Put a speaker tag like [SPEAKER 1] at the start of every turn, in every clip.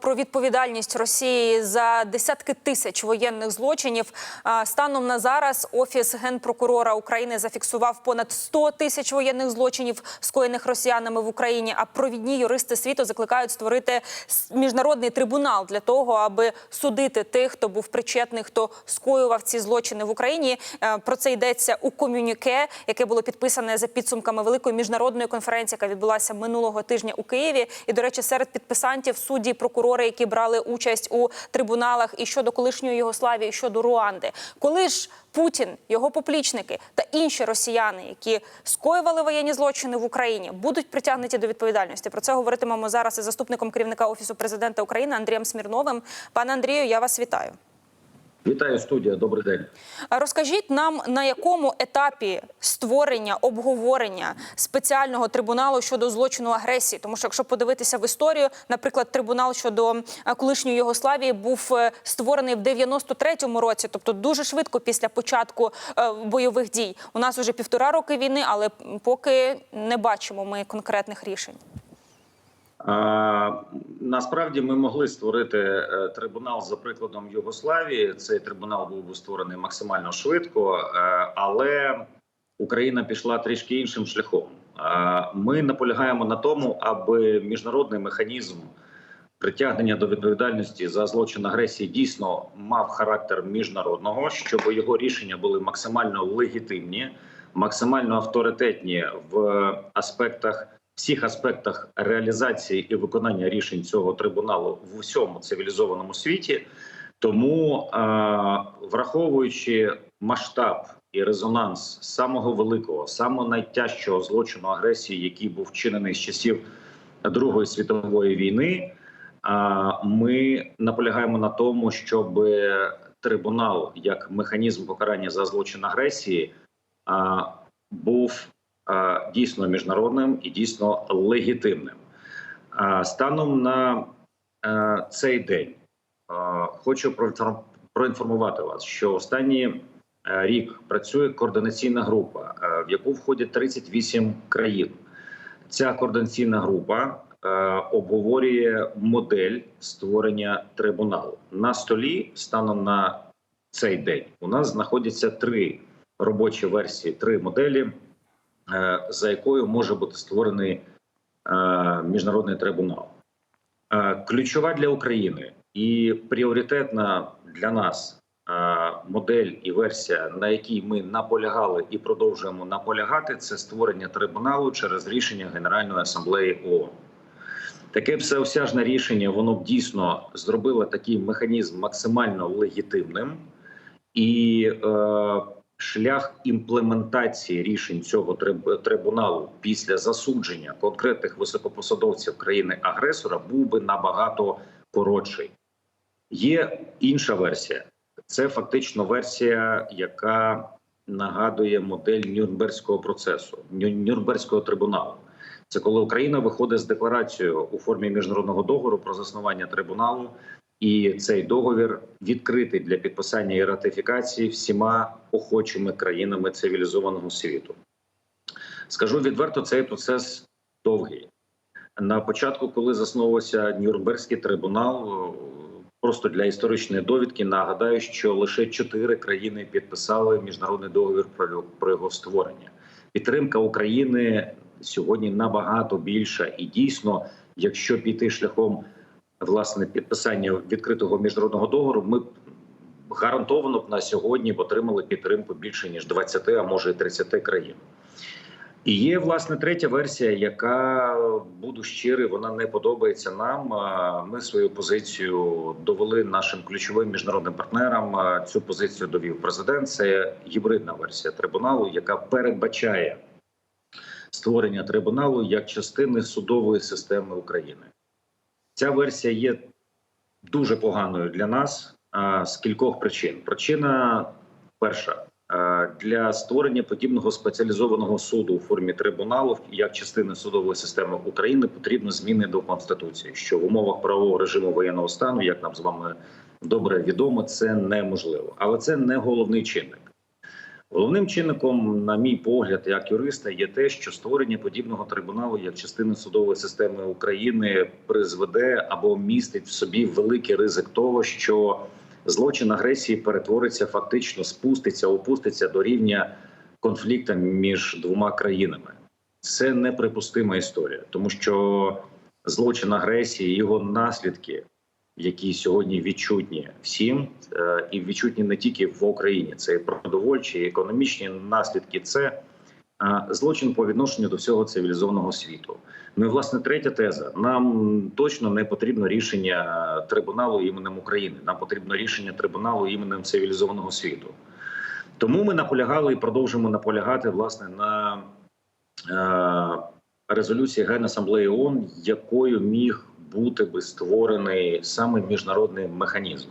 [SPEAKER 1] Про відповідальність Росії за десятки тисяч воєнних злочинів станом на зараз офіс генпрокурора України зафіксував понад 100 тисяч воєнних злочинів, скоєних росіянами в Україні. А провідні юристи світу закликають створити міжнародний трибунал для того, аби судити тих, хто був причетний, хто скоював ці злочини в Україні. Е, Про це йдеться у комюніке, яке було підписане за підсумками великої міжнародної конференції, яка відбулася минулого тижня у Києві. І, до речі, серед підписантів судді, прокурори, які брали участь у трибуналах і щодо колишньої Югославії, і щодо Руанди. Коли ж Путін, його поплічники та інші росіяни, які скоювали воєнні злочини в Україні, будуть притягнуті до відповідальності. Про це говоритимемо зараз із заступником керівника офісу президента України Андрієм Смірновим. Пане Андрію, я вас вітаю.
[SPEAKER 2] Вітаю студія. Добрий день.
[SPEAKER 1] Розкажіть нам на якому етапі створення обговорення спеціального трибуналу щодо злочину агресії, тому що якщо подивитися в історію, наприклад, трибунал щодо е, колишньої Югославії був е, створений в 93-му році, тобто дуже швидко після початку е, бойових дій. У нас вже півтора роки війни, але поки не бачимо ми конкретних рішень.
[SPEAKER 2] Насправді ми могли створити е, трибунал за прикладом Югославії. Цей трибунал був би створений максимально швидко, е, але Україна пішла трішки іншим шляхом. Е, ми наполягаємо на тому, аби міжнародний механізм притягнення до відповідальності за злочин агресії дійсно мав характер міжнародного, щоб його рішення були максимально легітимні, максимально авторитетні в аспектах. Всіх аспектах реалізації і виконання рішень цього трибуналу в усьому цивілізованому світі, тому е, враховуючи масштаб і резонанс самого великого, самого найтяжчого злочину агресії, який був вчинений з часів Другої світової війни, а, ми наполягаємо на тому, щоб трибунал як механізм покарання за злочин агресії а, був дійсно міжнародним і дійсно легітимним. Станом на е, цей день хочу проінформувати вас, що останній е, рік працює координаційна група, е, в яку входять 38 країн. Ця координаційна група обговорює модель створення трибуналу на столі. Станом на цей день у нас знаходяться три робочі версії, три моделі, за якою може бути створений е, міжнародний трибунал. Е, ключова для України і пріоритетна для нас е, модель і версія, на якій ми наполягали і продовжуємо наполягати, це створення трибуналу через рішення Генеральної асамблеї ООН. Таке всеосяжне рішення воно б дійсно зробило такий механізм максимально легітимним, і е, шлях імплементації рішень цього трибуналу після засудження конкретних високопосадовців країни-агресора був би набагато коротший. Є інша версія. Це фактично версія, яка нагадує модель Нюрнберзького процесу, Нюрнберзького трибуналу. Це коли Україна виходить з декларацією у формі міжнародного договору про заснування трибуналу, і цей договір відкритий для підписання і ратифікації всіма охочими країнами цивілізованого світу. Скажу відверто, цей процес довгий. На початку, коли засновувався Нюрнберзький трибунал, просто для історичної довідки нагадаю, що лише чотири країни підписали міжнародний договір про його створення. Підтримка України сьогодні набагато більша, і дійсно, якщо піти шляхом власне підписання відкритого міжнародного договору, ми гарантовано б на сьогодні б отримали підтримку більше ніж 20, а може і 30 країн. І є власне третя версія, яка буду щирий, вона не подобається нам. Ми свою позицію довели нашим ключовим міжнародним партнерам. Цю позицію довів президент. Це гібридна версія трибуналу, яка передбачає створення трибуналу як частини судової системи України. Ця версія є дуже поганою для нас з кількох причин. Причина перша Для створення подібного спеціалізованого суду у формі трибуналу як частини судової системи України потрібно зміни до конституції, що в умовах правового режиму воєнного стану, як нам з вами добре відомо, це неможливо, але це не головний чинник. Головним чинником, на мій погляд, як юриста, є те, що створення подібного трибуналу як частини судової системи України призведе або містить в собі великий ризик того, що злочин агресії перетвориться фактично, спуститься, опуститься до рівня конфлікту між двома країнами. Це неприпустима історія, тому що злочин агресії, його наслідки, які сьогодні відчутні всім, е, і відчутні не тільки в Україні, це і продовольчі, і економічні наслідки. Це е, злочин по відношенню до всього цивілізованого світу. Ну і власне третя теза: нам точно не потрібно рішення трибуналу іменем України. Нам потрібно рішення трибуналу іменем цивілізованого світу. Тому ми наполягали і продовжуємо наполягати власне на е, резолюції Генасамблеї ООН, якою міг бути би створений саме міжнародний механізм.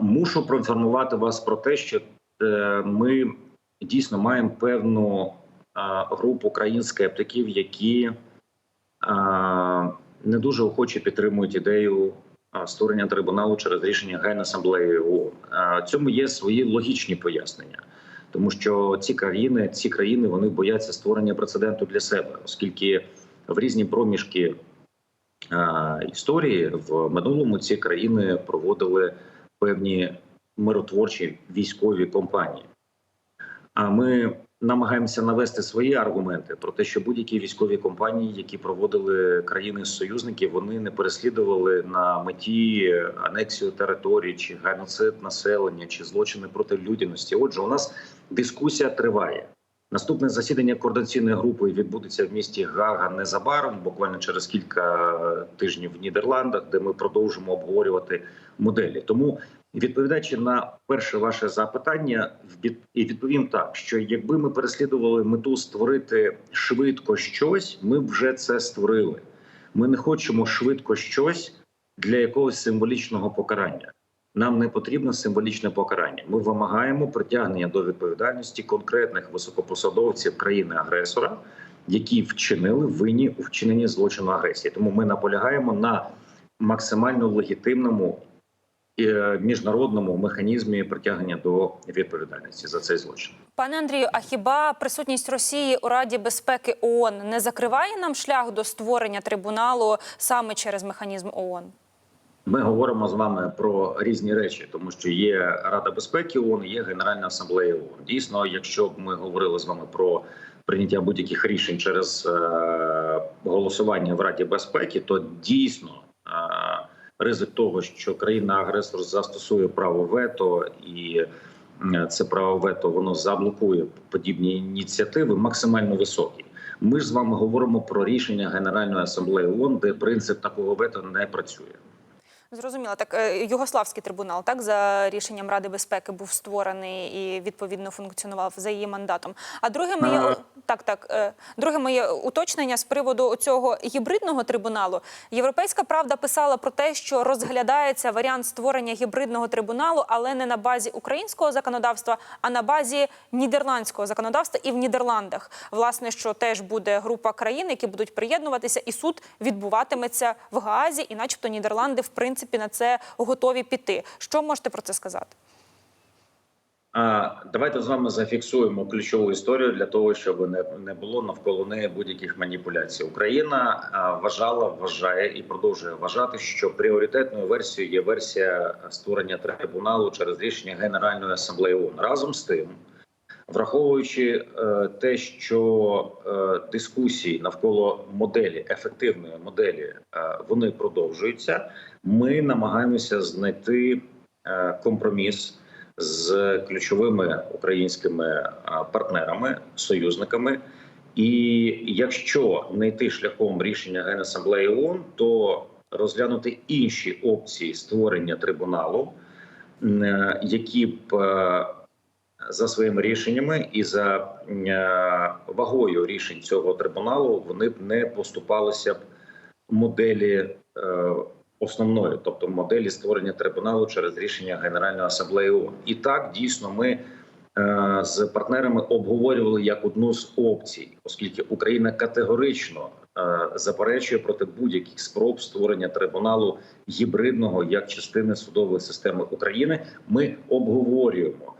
[SPEAKER 2] Мушу проінформувати вас про те, що е, ми дійсно маємо певну групу країн-скептиків, які не дуже охоче підтримують ідею створення трибуналу через рішення Генасамблеї ООН. Цьому є свої логічні пояснення. Тому що ці країни, ці країни вони бояться створення прецеденту для себе, оскільки в різні проміжки історії в минулому ці країни проводили певні миротворчі військові компанії. А ми намагаємося навести свої аргументи про те, що будь-які військові компанії, які проводили країни-союзники, вони не переслідували на меті анексію території чи геноцид населення, чи злочини проти людяності. Отже, у нас дискусія триває. Наступне засідання координаційної групи відбудеться в місті Гага незабаром, буквально через кілька тижнів в Нідерландах, де ми продовжимо обговорювати моделі. Тому відповідаючи на перше ваше запитання, і відповім так: що якби ми переслідували мету створити швидко щось, ми вже це створили. Ми не хочемо швидко щось для якогось символічного покарання. Нам не потрібно символічне покарання. Ми вимагаємо притягнення до відповідальності конкретних високопосадовців країни-агресора, які вчинили винні у вчиненні злочину агресії. Тому ми наполягаємо на максимально легітимному е, міжнародному механізмі притягнення до відповідальності за цей злочин.
[SPEAKER 1] Пане Андрію, а хіба присутність Росії у Раді безпеки ООН не закриває нам шлях до створення трибуналу саме через механізм ООН?
[SPEAKER 2] Ми говоримо з вами про різні речі, тому що є Рада безпеки ООН, є Генеральна асамблея ООН. Дійсно, якщо б ми говорили з вами про прийняття будь-яких рішень через е, голосування в Раді безпеки, то дійсно е, ризик того, що країна-агресор застосує право вето і це право вето воно заблокує подібні ініціативи, максимально високий. Ми ж з вами говоримо про рішення Генеральної асамблеї ООН, де принцип такого вето не працює.
[SPEAKER 1] Зрозуміло, так е, Югославський трибунал, так за рішенням Ради безпеки був створений і відповідно функціонував за її мандатом. А друге моє
[SPEAKER 2] Е.
[SPEAKER 1] так, так е, друге моє уточнення з приводу цього гібридного трибуналу. Європейська правда писала про те, що розглядається варіант створення гібридного трибуналу, але не на базі українського законодавства, а на базі нідерландського законодавства і в Нідерландах. Власне, що теж буде група країн, які будуть приєднуватися, і суд відбуватиметься в Гаазі, і, начебто, Нідерланди в принципі на це готові піти. Що можете про це сказати?
[SPEAKER 2] Давайте з вами зафіксуємо ключову історію для того, щоб не, не було навколо неї будь-яких маніпуляцій. Україна вважала, вважає і продовжує вважати, що пріоритетною версією є версія створення трибуналу через рішення Генеральної асамблеї ООН. Разом з тим, враховуючи е, те, що е, дискусії навколо моделі ефективної моделі е, вони продовжуються, ми намагаємося знайти компроміс з ключовими українськими партнерами, союзниками. І якщо не йти шляхом рішення Генасамблеї ООН, то розглянути інші опції створення трибуналу, які б за своїми рішеннями і за е, вагою рішень цього трибуналу вони б не поступалися б моделі е, основної, тобто моделі створення трибуналу через рішення Генеральної асамблеї ООН. І так дійсно ми е, з партнерами обговорювали як одну з опцій, оскільки Україна категорично заперечує проти будь-яких спроб створення трибуналу гібридного як частини судової системи України. Ми обговорюємо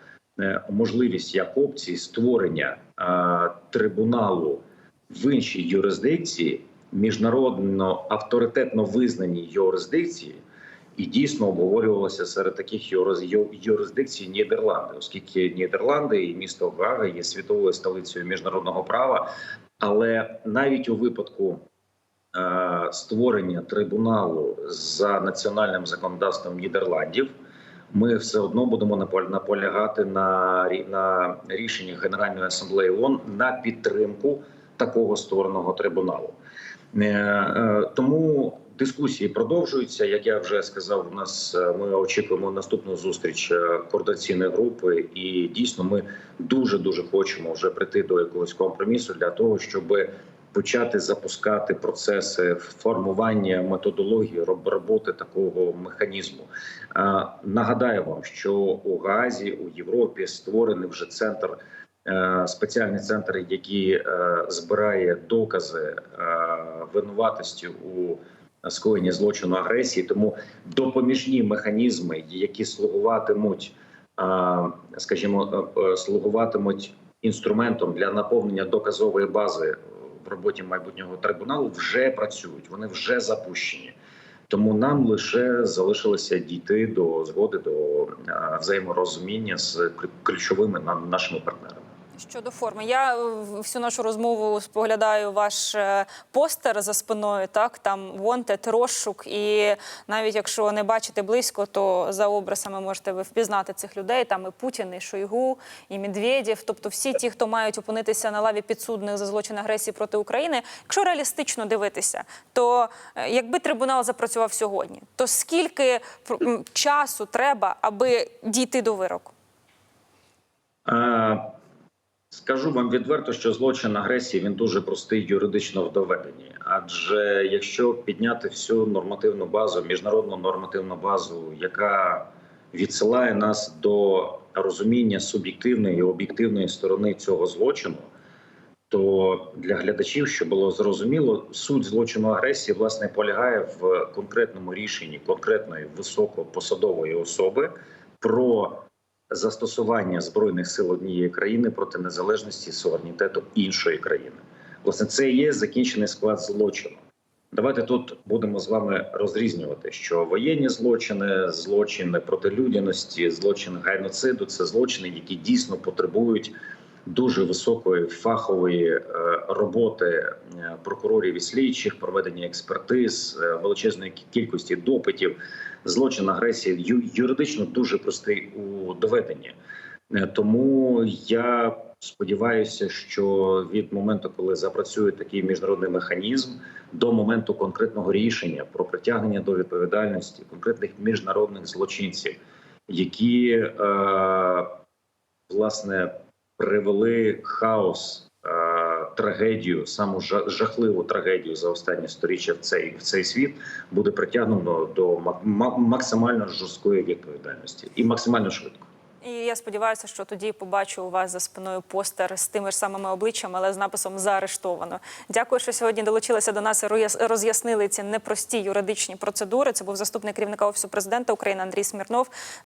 [SPEAKER 2] можливість як опції створення е, трибуналу в іншій юрисдикції, міжнародно авторитетно визнаній юрисдикції, і дійсно обговорювалося серед таких юрисдикцій Нідерланди, оскільки Нідерланди і місто Гага є світовою столицею міжнародного права. Але навіть у випадку е, створення трибуналу за національним законодавством Нідерландів. Ми все одно будемо наполягати на, на рішенні Генеральної асамблеї ООН на підтримку такого створеного трибуналу. Е, е, Тому дискусії продовжуються. Як я вже сказав, у нас е, ми очікуємо наступну зустріч координаційної групи, і дійсно ми дуже дуже хочемо вже прийти до якогось компромісу для того, щоб почати запускати процеси формування методології роботи такого механізму. Нагадаю вам, що у Гаазі у Європі створений вже центр. е, Спеціальний центр, який е, збирає докази е, винуватості у скоєнні злочину агресії, тому допоміжні механізми, які слугуватимуть, скажімо, слугуватимуть інструментом для наповнення доказової бази роботі майбутнього трибуналу, вже працюють, вони вже запущені. Тому нам лише залишилося дійти до згоди до е, взаєморозуміння з ключ- ключовими на- нашими партнерами.
[SPEAKER 1] Щодо форми, я е, всю нашу розмову споглядаю ваш е, постер за спиною. Так там wanted, розшук, і навіть якщо не бачите близько, то за образами можете ви впізнати цих людей. Там і Путін, і Шойгу, і Медведєв, тобто всі ті, хто мають опинитися на лаві підсудних за злочин агресії проти України. Якщо реалістично дивитися, то е, якби трибунал запрацював сьогодні, то скільки часу треба, аби дійти до вироку?
[SPEAKER 2] Скажу вам відверто, що злочин агресії він дуже простий юридично в доведенні. Адже якщо підняти всю нормативну базу, міжнародну нормативну базу, яка відсилає нас до розуміння суб'єктивної і об'єктивної сторони цього злочину, то для глядачів, що було зрозуміло, суть злочину агресії власне полягає в конкретному рішенні конкретної високопосадової особи про застосування збройних сил однієї країни проти незалежності і суверенітету іншої країни. Власне, це і є закінчений склад злочину. Давайте тут будемо з вами розрізнювати, що воєнні злочини, злочини проти людяності, злочин геноциду це злочини, які дійсно потребують дуже високої фахової е, роботи е, прокурорів і слідчих, проведення експертиз, е, величезної кількості допитів. Злочин агресії юридично дуже простий у доведенні. Тому я сподіваюся, що від моменту, коли запрацює такий міжнародний механізм, до моменту конкретного рішення про притягнення до відповідальності конкретних міжнародних злочинців, які е, власне привели хаос, е, трагедію, саму жахливу трагедію за останні сторіччя в цей в цей світ, буде притягнено до ма- максимально жорсткої відповідальності і максимально швидко.
[SPEAKER 1] І я сподіваюся, що тоді побачу у вас за спиною постер з тими ж самими обличчями, але з написом заарештовано. Дякую, що сьогодні долучилися до нас і роз'яснили ці непрості юридичні процедури. Це був заступник керівника офісу президента України Андрій Смірнов.